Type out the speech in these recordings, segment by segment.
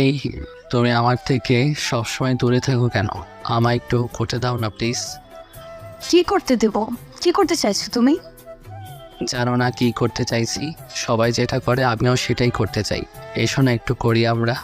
এই তুমি আমার থেকে সবসময় দূরে থাকো কেন? আমায় একটু করতে দাও না প্লিজ কি করতে দেব? কি করতে চাইছো তুমি? জানো না কি করতে চাইছি? সবাই যেটা করে আমিও সেটাই করতে চাই। এসো না একটু করি আমরা।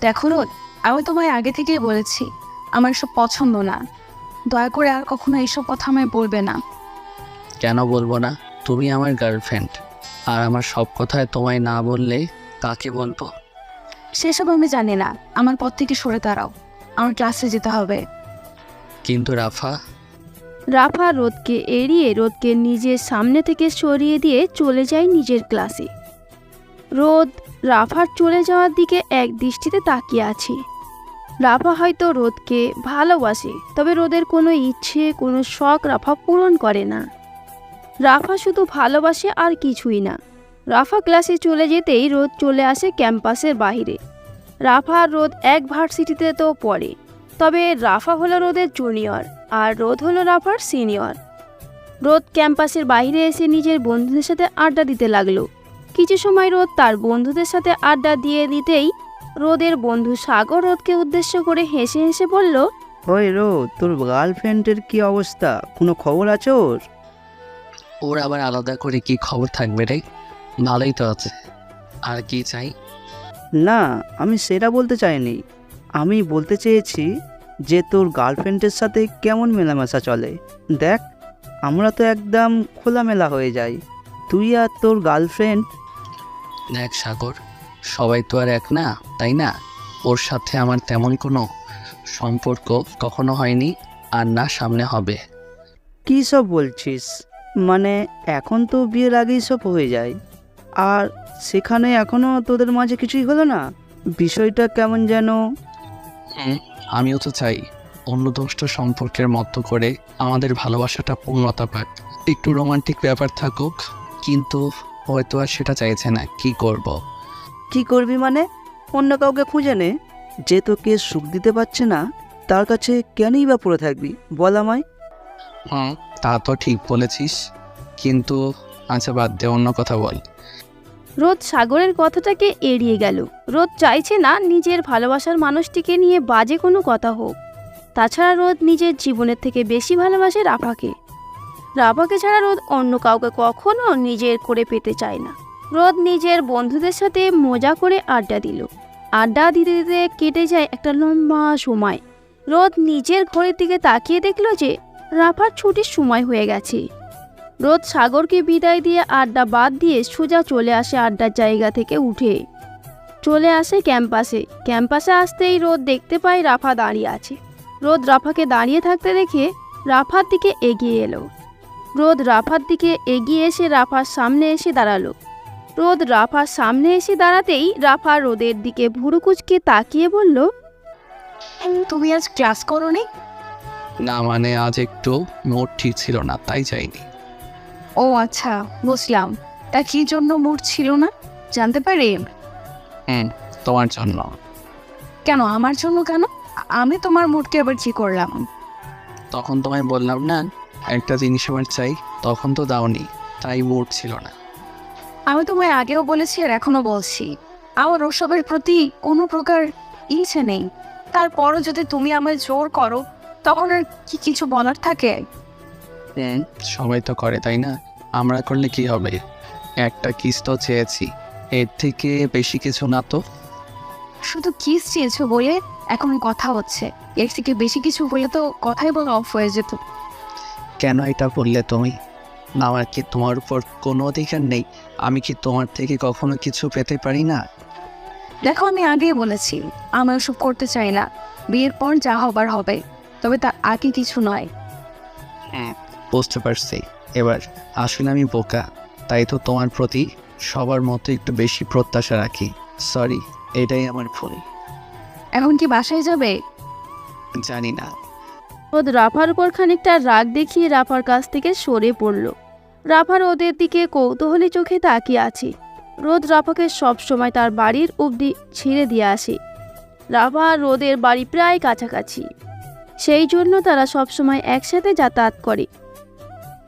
দেখো রোদ আমি তোমায় আগে থেকেই বলেছি আমার এসব পছন্দ না। দয়া করে আর কখনো এইসব কথা আমায় বলবে না। কেন বলব না? তুমি আমার গার্লফ্রেন্ড আর আমার সব কথায় তোমায় না বললে কাকে বলব? সেসব আমি জানি না। আমার পথ থেকে সরে দাঁড়াও। আমার ক্লাসে যেতে হবে। কিন্তু রাফা? রাফা রোদকে এড়িয়ে রোদকে নিজের সামনে থেকে সরিয়ে দিয়ে চলে যায় নিজের ক্লাসে। রোদ রাফার চলে যাওয়ার দিকে এক দৃষ্টিতে তাকিয়ে আছে। রাফা হয়তো রোদকে ভালোবাসে তবে রোদের কোনো ইচ্ছে কোনো শখ রাফা পূরণ করে না। রাফা শুধু ভালোবাসে আর কিছুই না। রাফা ক্লাসে চলে যেতেই রোদ চলে আসে ক্যাম্পাসের বাইরে রাফা আর রোদ এক ভার্সিটিতে তো পড়ে। তবে রাফা হলো রোদের জুনিয়র আর রোদ হলো রাফার সিনিয়র। রোদ ক্যাম্পাসের বাইরে এসে নিজের বন্ধুদের সাথে আড্ডা দিতে লাগল। কিছু সময় রোদ তার বন্ধুদের সাথে আড্ডা দিয়ে দিতেই রোদের বন্ধু সাগর রোদকে উদ্দেশ্য করে হেসে হেসে বলল ওই রোদ তোর গার্লফ্রেন্ডের কি অবস্থা? কোনো খবর আছে ওর? ওর আবার আলাদা করে কি খবর থাকবে রে? ভালোই তো আছে। আর কি চাই? না আমি সেটা বলতে চাইনি। আমি বলতে চেয়েছি যে তোর গার্লফ্রেন্ডের সাথে কেমন মেলামেশা চলে? দেখ আমরা তো একদম খোলামেলা হয়ে যাই। তুই আর তোর গার্লফ্রেন্ড? দেখ সাগর সবাই তো আর এক না তাই না? ওর সাথে আমার তেমন কোনো সম্পর্ক কখনো হয়নি আর না সামনে হবে। কী সব বলছিস? মানে এখন তো বিয়ের আগেই সব হয়ে যায়। আর সেখানে এখনও তোদের মাঝে কিছুই হলো না? বিষয়টা কেমন যেন? হুম আমিও তো চাই অন্য দোষ্ট সম্পর্কের মতো করে আমাদের ভালোবাসাটা পূর্ণতা পাক। একটু রোমান্টিক ব্যাপার থাকুক কিন্তু হয়তো আর সেটা চাইছে না। কি করব। কি করবি মানে? অন্য কাউকে খুঁজে নে। যে তোকে সুখ দিতে পারছে না তার কাছে কেনই বা পড়ে থাকবি? বল আমায়। হ্যাঁ তা তো ঠিক বলেছিস কিন্তু আচ্ছা বাদ দে, অন্য কথা বল। রোদ সাগরের কথাটাকে এড়িয়ে গেল। রোদ চাইছে না নিজের ভালোবাসার মানুষটিকে নিয়ে বাজে কোনো কথা হোক। তাছাড়া রোদ নিজের জীবনের থেকে বেশি ভালোবাসে রাফাকে। রাফাকে ছাড়া রোদ অন্য কাউকে কখনো নিজের করে পেতে চায় না। রোদ নিজের বন্ধুদের সাথে মজা করে আড্ডা দিল। আড্ডা দিতে দিতে কেটে যায় একটা লম্বা সময়। রোদ নিজের ঘরের দিকে তাকিয়ে দেখল যে রাফার ছুটির সময় হয়ে গেছে। রোদ সাগরকে বিদায় দিয়ে আড্ডা বাদ দিয়ে সোজা চলে আসে আড্ডার জায়গা থেকে উঠে। চলে আসে ক্যাম্পাসে। ক্যাম্পাসে আসতেই রোদ দেখতে পায় রাফা দাঁড়িয়ে আছে। রোদ রাফাকে দাঁড়িয়ে থাকতে দেখে রাফার দিকে এগিয়ে এলো। রোদ রাফার দিকে এগিয়ে এসে রাফার সামনে এসে দাঁড়াল। রোদ রাফার সামনে এসে দাঁড়াতেই রাফা রোদের দিকে ভুরুকুচকে তাকিয়ে বলল তুমি আজ ক্লাস করোনি? না মানে আজ একটু মোট ঠিক ছিল না তাই যাইনি। ও আচ্ছা বুঝলাম। তা কি জন্য মুড ছিল না? জানতে পারি? হুম তোমার জন্য। কেন আমার জন্য কেন? আমি তোমার মুডকে আবার কি করলাম? তখন তোমায় বললাম না একটা জিনিস আমার চাই তখন তো দাওনি তাই মুড ছিল না। আমি তোমায় আগেও বলেছি আর এখনও বলছি। আমার ওসবের প্রতি কোনো প্রকার ইচ্ছে নেই। তারপরও যদি তুমি আমায় জোর করো তখন আর কি কিছু বলার থাকে? সবাই তো করে তাই না? আমরা করলে কি হবে? একটা কিস তো চেয়েছি। এর থেকে বেশি কিছু না তো? শুধু কিস চেয়েছো বলে এখন কথা হচ্ছে। এর থেকে বেশি কিছু বলে তো কথাই বলা অফ হয়ে যেত। কেন এটা বললে তুমি? না আমার কি তোমার উপর কোনো অধিকার নেই? আমি কি তোমার থেকে কখনো কিছু পেতে পারি না? দেখো আমি আগেই বলেছি আমি ওসব করতে চাই না। বিয়ের পর যা হবার হবে তবে তার আগে কিছু নয়। হ্যাঁ বুঝতে পারছি। এবার আসলে আমি বোকা তাই তো তোমার প্রতি সবার মতো একটু বেশি প্রত্যাশা রাখি। সরি এটাই আমার ভুল। এখন কি বাসায় যাবে? জানি না। রোদ রাফার উপর খানিকটা রাগ দেখিয়ে রাফার কাছ থেকে সরে পড়ল। রাফার ওদের দিকে কৌতূহলী চোখে তাকিয়ে আছে। রোদ রাফাকে সব সময় তার বাড়ির অবধি ছেড়ে দিয়ে আসে। রাফা আর রোদের বাড়ি প্রায় কাছাকাছি। সেই জন্য তারা সব সময় একসাথে যাতায়াত করে।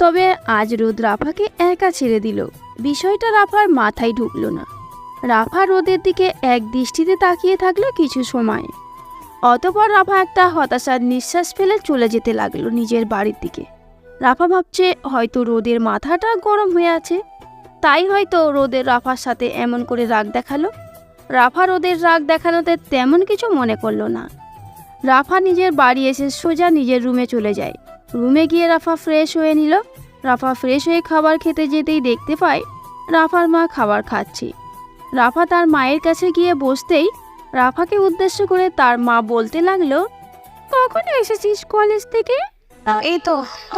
তবে আজ রোদ রাফাকে একা ছেড়ে দিল। বিষয়টা রাফার মাথায় ঢুকলো না। রাফা রোদের দিকে এক দৃষ্টিতে তাকিয়ে থাকল কিছু সময়। অতপর রাফা একটা হতাশার নিঃশ্বাস ফেলে চলে যেতে লাগল নিজের বাড়ির দিকে। রাফা ভাবছে, হয়তো রোদের মাথাটা গরম হয়ে আছে। তাই হয়তো রোদের রাফার সাথে এমন করে রাগ দেখাল। রাফা রোদের রাগ দেখানোতে তেমন কিছু মনে করল না। রাফা নিজের বাড়ি এসে সোজা নিজের রুমে চলে যায়। রুমে গিয়ে রাফা ফ্রেশ হয়ে নিল। রাফা ফ্রেশ হয়ে খাবার খেতে যেতেই দেখতে পায় রাফার মা খাবার খাচ্ছে। রাফা তার মায়ের কাছে গিয়ে বসতেই রাফাকে উদ্দেশ্য করে তার মা বলতে লাগল কখন এসেছিস কলেজ থেকে? এই তো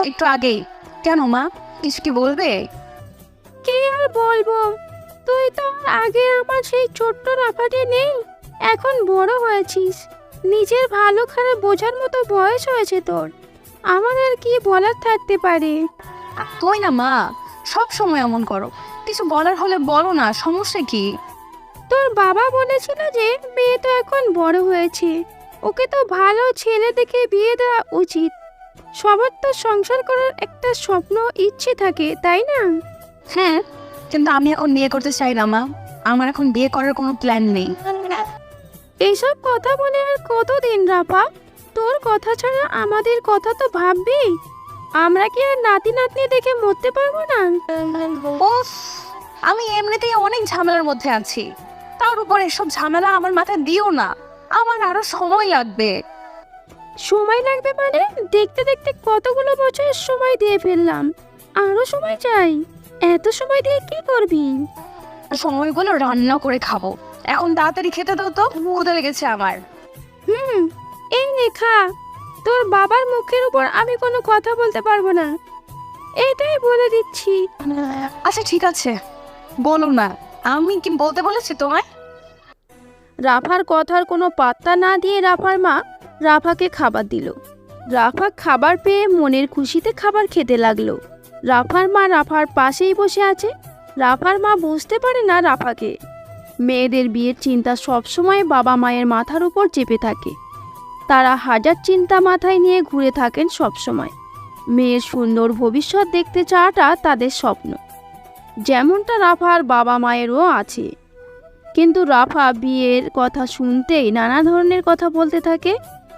একটু আগেই। কেন মা কিছু কি বলবে? কি আর বলব? তুই তো আগে আমার সেই ছোট্ট রাফাটি নেই এখন বড় হয়েছিস। নিজের ভালো খারাপ বোঝার মতো বয়স হয়েছে তোর। আমার আর কি বলার থাকতে পারে। তুই না মা সব সময় এমন করো। কিছু বলার হলে বলো না সমস্যা কি? তোর বাবা বলেছিল যে মেয়ে তো এখন বড় হয়েছে। ওকে তো ভালো ছেলে দেখে বিয়ে দেওয়া উচিত। সবার তো সংসার করার একটা স্বপ্ন ইচ্ছে থাকে তাই না? হ্যাঁ কিন্তু আমি এখন বিয়ে করতে চাই না মা। আমার এখন বিয়ে করার কোনো প্ল্যান নেই। এইসব কথা বলে আর কতদিন রাপা? তোর কথা ছাড়া আমাদের কথা তো ভাববি। আমরা কি আর নাতি নাতনি দেখে মরতে পারব না? উফ আমি এমনিতেই অনেক ঝামেলার মধ্যে আছি। তার উপর এসব ঝামেলা আমার মাথায় দিও না। আমার আরও সময় লাগবে। সময় লাগবে মানে? দেখতে দেখতে কতগুলো বছরের সময় দিয়ে ফেললাম। আরও সময় চাই। এত সময় দিয়ে কি করবি? সময়গুলো রান্না করে খাব। এখন তাড়াতাড়ি খেতে দাও তো ক্ষুদে লেগেছে আমার। হুম এই লেখা তোর বাবার মুখের উপর আমি কোনো কথা বলতে পারব না। এটাই বলে দিচ্ছি। আচ্ছা ঠিক আছে। বলো না আমি কি বলতে বলেছি তোমায়? রাফার কথার কোনো পাত্তা না দিয়ে রাফার মা রাফাকে খাবার দিল। রাফা খাবার পেয়ে মনের খুশিতে খাবার খেতে লাগল। রাফার মা রাফার পাশেই বসে আছে। রাফার মা বুঝতে পারে না রাফাকে। মেয়েদের বিয়ের চিন্তা সবসময় বাবা মায়ের মাথার উপর চেপে থাকে। তারা হাজার চিন্তা মাথায় নিয়ে ঘুরে থাকেন সবসময়। মেয়ের সুন্দর ভবিষ্যৎ দেখতে চাওয়াটা তাদের স্বপ্ন। যেমনটা রাফার বাবা মায়েরও আছে। কিন্তু রাফা বিয়ের কথা শুনতেই নানা ধরনের কথা বলতে থাকে।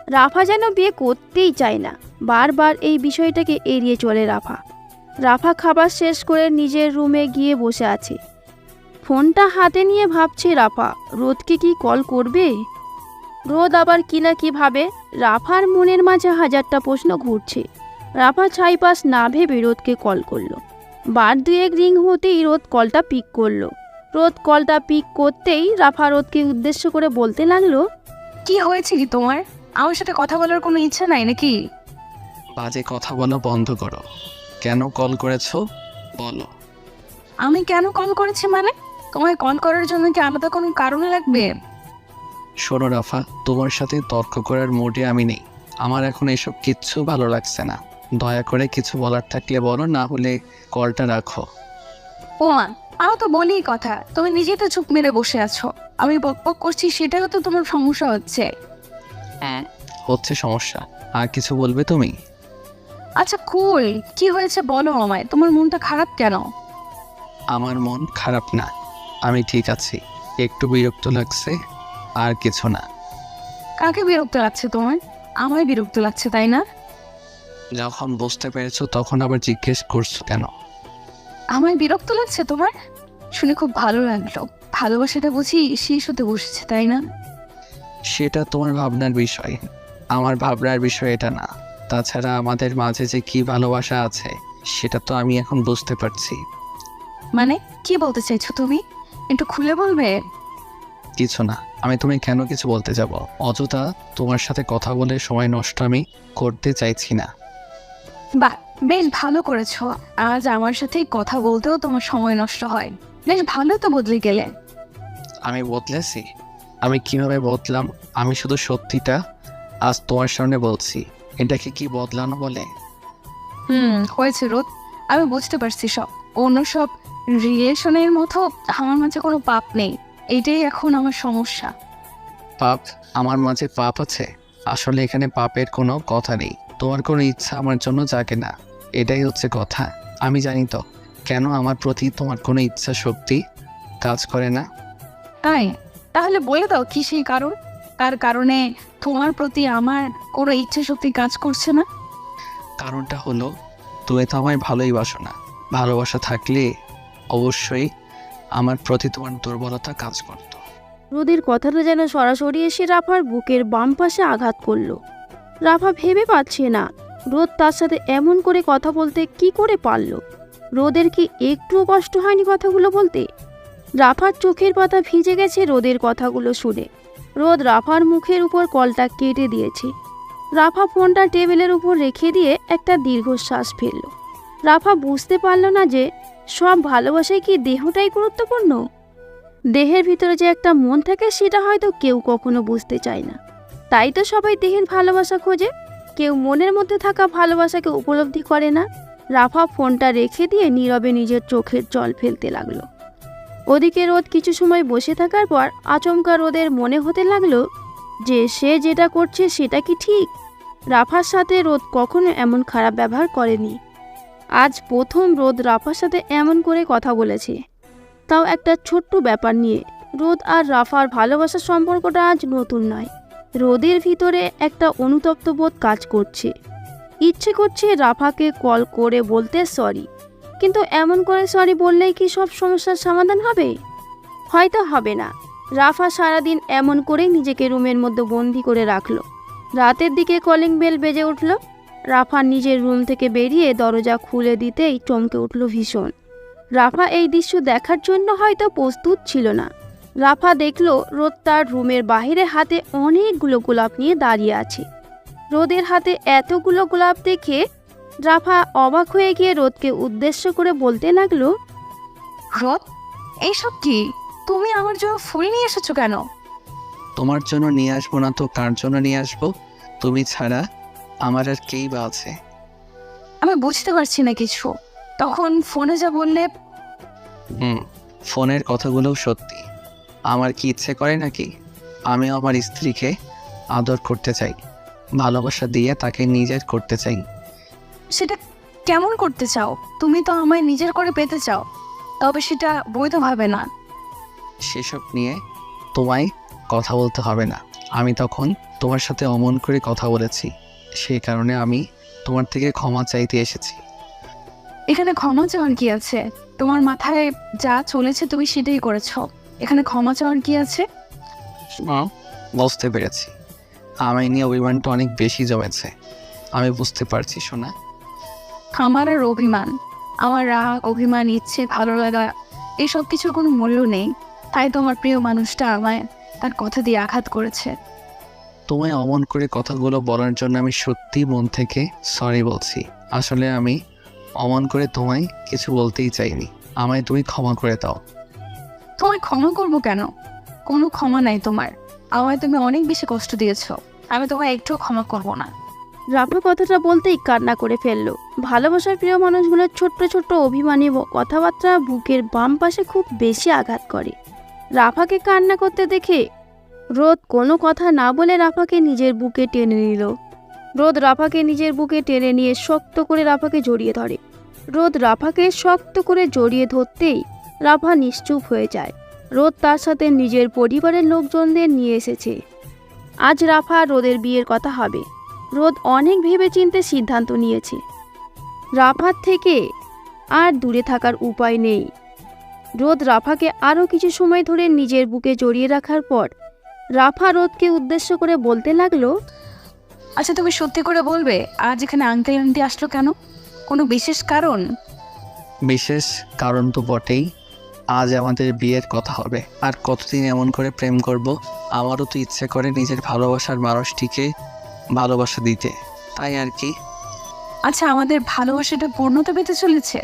রাফা যেন বিয়ে করতেই চায় না। বারবার এই বিষয়টাকে এড়িয়ে চলে রাফা। রাফা খাবার শেষ করে নিজের রুমে গিয়ে বসে আছে। ফোনটা হাতে নিয়ে ভাবছে রাফা, রোদকে কি কল করবে? রোদ আবার কি না কি ভাবে? রাফার মনের মাঝে হাজারটা প্রশ্ন ঘুরছে। রাফা ছাইপাস না ভেবে রোদকে কল করল। বার দুয়েক রিং হতেই রোদ কলটা পিক করল। রোদ কলটা পিক করতেই রাফা রোদকে উদ্দেশ্য করে বলতে লাগল কি হয়েছে কি তোমার? আমার সাথে কথা বলার কোনো ইচ্ছা নাই নাকি? বাজে কথা বলা বন্ধ করো। কেন কল করেছ? বলো। আমি কেন কল করেছি মানে? তোমায় কল করার জন্য কি আলাদা কোনো কারণ লাগবে? শোনো রাফা তোমার সাথে তর্ক করার মোডে আমি নেই। আমার এখন এসব কিচ্ছু ভালো লাগছে না। দয়া করে কিছু বলার থাকলে বলো না হলে কলটা রাখো। ওমা আমি তো বলি কথা তুমি নিজেই তো চুপ মেরে বসে আছো। আমি বক বক করছি সেটাও তো তোমার সমস্যা হচ্ছে। হ্যাঁ। হচ্ছে সমস্যা। আর কিছু বলবে তুমি? আচ্ছা কুল কি হয়েছে বলো আমায় তোমার মনটা খারাপ কেন? আমার মন খারাপ না। আমি ঠিক আছি। একটু বিরক্ত লাগছে। আর কিছু না। কাকে বিরক্ত লাগছে তোমার? আমায় বিরক্ত লাগছে তাই না? যখন বুঝতে পেরেছ তখন আবার জিজ্ঞেস করছ কেন? আমায় বিরক্ত লাগছে তোমার? শুনে খুব ভালো লাগল। ভালোবাসাটা বুঝি শেষ হতে বসেছে তাই না? সেটা তোমার ভাবনার বিষয়। আমার ভাবনার বিষয় এটা না। তাছাড়া আমাদের মাঝে যে কি ভালোবাসা আছে সেটা তো আমি এখন বুঝতে পারছি। মানে কি বলতে চাইছো তুমি? একটু খুলে বলবে? কিছু না। আমি তুমি কেন কিছু বলতে যাব? অযথা তোমার সাথে কথা বলে সময় নষ্ট আমি করতে চাইছি না। বাহ বেশ ভালো করেছ। আজ আমার সাথে কথা বলতেও তোমার সময় নষ্ট হয়। বেশ ভালো তো বদলে গেলে। আমি বদলেছি। আমি কীভাবে বদলাম? আমি শুধু সত্যিটা আজ তোমার সামনে বলছি। এটাকে কি বদলানো বলে? হুম হয়েছে রোদ। আমি বুঝতে পারছি সব। অন্য সব রিলেশনের মতো আমার মাঝে কোনো পাপ নেই। এটাই এখন আমার সমস্যা। পাপ আমার মাঝে পাপ আছে। আসলে এখানে পাপের কোনো কথা নেই। তোমার কোনো ইচ্ছা আমার জন্য জাগে না। এটাই হচ্ছে কথা। আমি জানি তো কেন আমার প্রতি তোমার কোনো ইচ্ছা শক্তি কাজ করে না? তাই? তাহলে বলে দাও কি সেই কারণ? তার কারণে তোমার প্রতি আমার কোনো ইচ্ছা শক্তি কাজ করছে না? কারণটা হলো তুমি তো আমায় ভালোই বাসো না। ভালোবাসা থাকলে অবশ্যই আমার প্রতি তোমার দুর্বলতা কাজ করতো। রোদের কথাটা যেন সরাসরি এসে রাফার বুকের বাম পাশে আঘাত করল। রাফা ভেবে পাচ্ছে না, রোদ তার সাথে এমন করে কথা বলতে কি করে পারল? রোদের কি একটুও কষ্ট হয়নি কথাগুলো বলতে? রাফার চোখের পাতা ভিজে গেছে রোদের কথাগুলো শুনে। রোদ রাফার মুখের উপর কলটা কেটে দিয়েছে। রাফা ফোনটা টেবিলের উপর রেখে দিয়ে একটা দীর্ঘশ্বাস ফেলল। রাফা বুঝতে পারল না যে সব ভালোবাসায় কি দেহটাই গুরুত্বপূর্ণ? দেহের ভিতরে যে একটা মন থাকে সেটা হয়তো কেউ কখনো বুঝতে চায় না। তাই তো সবাই দেহের ভালোবাসা খোঁজে। কেউ মনের মধ্যে থাকা ভালোবাসাকে উপলব্ধি করে না। রাফা ফোনটা রেখে দিয়ে নীরবে নিজের চোখের জল ফেলতে লাগল। ওদিকে রোদ কিছু সময় বসে থাকার পর আচমকা রোদের মনে হতে লাগল যে সে যেটা করছে সেটা কি ঠিক? রাফার সাথে রোদ কখনো এমন খারাপ ব্যবহার করেনি। আজ প্রথম রোদ রাফার সাথে এমন করে কথা বলেছে। তাও একটা ছোট্ট ব্যাপার নিয়ে। রোদ আর রাফার ভালোবাসার সম্পর্কটা আজ নতুন নয়। রোদের ভিতরে একটা অনুতপ্ত বোধ কাজ করছে। ইচ্ছে করছে রাফাকে কল করে বলতে সরি কিন্তু এমন করে সরি বললেই কি সব সমস্যার সমাধান হবে? হয়তো হবে না। রাফা সারাদিন এমন করেই নিজেকে রুমের মধ্যে বন্দি করে রাখল। রাতের দিকে কলিং বেল বেজে উঠল। রাফা নিজের রুম থেকে বেরিয়ে দরজা খুলে দিতেই চমকে উঠল ভীষণ। রাফা এই দৃশ্য দেখার জন্য হয়তো প্রস্তুত ছিল না। রাফা দেখল রোদ তার রুমের বাইরে হাতে অনেকগুলো গোলাপ নিয়ে দাঁড়িয়ে আছে। রোদের হাতে এতগুলো গোলাপ দেখে রাফা অবাক হয়ে গিয়ে রোদকে উদ্দেশ্য করে বলতে লাগল রোদ এইসব কি? তুমি আমার জন্য ফুল নিয়ে এসেছ কেন? তোমার জন্য নিয়ে আসব না তো কার জন্য নিয়ে আসব? তুমি ছাড়া আমার আর কেই বা আছে। আমি বুঝতে পারছি না কিছু। তখন ফোনে যা বললে হুম ফোনের কথাগুলোও সত্যি। আমার কি ইচ্ছে করে নাকি? আমি আমার স্ত্রীকে আদর করতে চাই ভালোবাসা দিয়ে তাকে নিজের করতে চাই। সেটা কেমন করতে চাও? তুমি তো আমায় নিজের করে পেতে চাও। তবে সেটা বৈধভাবে না। সেসব নিয়ে তোমায় কথা বলতে হবে না। আমি তখন তোমার সাথে অমন করে কথা বলেছি। সেই কারণে আমি তোমার থেকে ক্ষমা চাইতে এসেছি। এখানে ক্ষমা চাওয়ার কি আছে? তোমার মাথায় যা চলেছে তুমি সেটাই করেছ। এখানে ক্ষমা চাওয়ার কি আছে? বুঝতে পেরেছি। আমায় নিয়ে অভিমানটা অনেক বেশি জমেছে। আমি বুঝতে পারছি শোনা আমার আর অভিমান আমার রাগ অভিমান ইচ্ছে ভালো লাগা এসব কিছুর কোনো মূল্য নেই। তাই তোমার প্রিয় মানুষটা আমায় তার কথা দিয়ে আঘাত করেছে। তোমায় অমন করে কথাগুলো বলার জন্য আমি সত্যি মন থেকে সরি বলছি। আসলে আমি অমন করে তোমায় কিছু বলতেই চাইনি। আমায় তুমি ক্ষমা করে দাও। তোমায় ক্ষমা করব কেন? কোনো ক্ষমা নাই তোমার। আমায় তুমি অনেক বেশি কষ্ট দিয়েছ। আমি তোমায় একটুও ক্ষমা করব না। রাফা কথাটা বলতেই কান্না করে ফেলল। ভালোবাসার প্রিয় মানুষগুলোর ছোট্ট ছোট্ট অভিমানী কথাবার্তা বুকের বাম পাশে খুব বেশি আঘাত করে। রাফাকে কান্না করতে দেখে রোদ কোনো কথা না বলে রাফাকে নিজের বুকে টেনে নিল। রোদ রাফাকে নিজের বুকে টেনে নিয়ে শক্ত করে রাফাকে জড়িয়ে ধরে। রোদ রাফাকে শক্ত করে জড়িয়ে ধরতেই রাফা নিশ্চুপ হয়ে যায়। রোদ তার সাথে নিজের পরিবারের লোকজনদের নিয়ে এসেছে। আজ রাফা রোদের বিয়ের কথা হবে রোদ অনেক ভেবেচিন্তে সিদ্ধান্ত নিয়েছে। রাফার থেকে আর দূরে থাকার উপায় নেই। রোদ রাফাকে আরও কিছু সময় ধরে নিজের বুকে জড়িয়ে রাখার পর রাফা রোদকে উদ্দেশ্য করে বলতে লাগল আচ্ছা তুমি সত্যি করে বলবে আজ এখানে আঙ্কেল আন্টি আসলো কেন? কোনো বিশেষ কারণ? বিশেষ কারণ তো বটেই। আজ আমাদের বিয়ের কথা হবে। আর কতদিন এমন করে প্রেম করব? আমারও তো ইচ্ছে করে নিজের ভালোবাসার মানুষটিকে ভালোবাসা দিতে। তাই আর কি? আচ্ছা আমাদের ভালোবাসাটা পূর্ণতা পেতে চলেছে?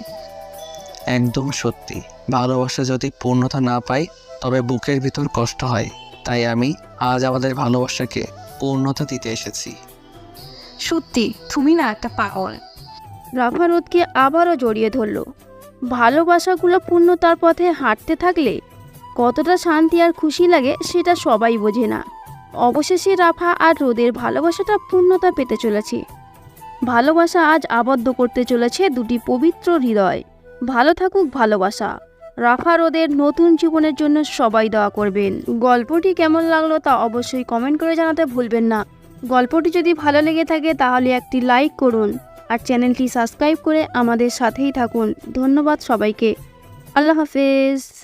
একদম সত্যি। ভালোবাসা যদি পূর্ণতা না পাই তবে বুকের ভিতর কষ্ট হয়। তাই আমি আজ আমাদের ভালোবাসাকে পূর্ণতা দিতে এসেছি। সত্যি, তুমি না একটা পাগল। রাফা রোদকে আবারও জড়িয়ে ধরল। ভালোবাসাগুলো পূর্ণতার পথে হাঁটতে থাকলে কতটা শান্তি আর খুশি লাগে সেটা সবাই বোঝে না। অবশেষে রাফা আর রোদের ভালোবাসাটা পূর্ণতা পেতে চলেছে। ভালোবাসা আজ আবদ্ধ করতে চলেছে দুটি পবিত্র হৃদয়। ভালো থাকুক ভালোবাসা। রাফা রোদের নতুন জীবনের জন্য সবাই দোয়া করবেন। গল্পটি কেমন লাগল তা অবশ্যই কমেন্ট করে জানাতে ভুলবেন না। গল্পটি যদি ভালো লেগে থাকে তাহলে একটি লাইক করুন আর চ্যানেলটি সাবস্ক্রাইব করে আমাদের সাথেই থাকুন। ধন্যবাদ সবাইকে। আল্লাহ হাফেজ।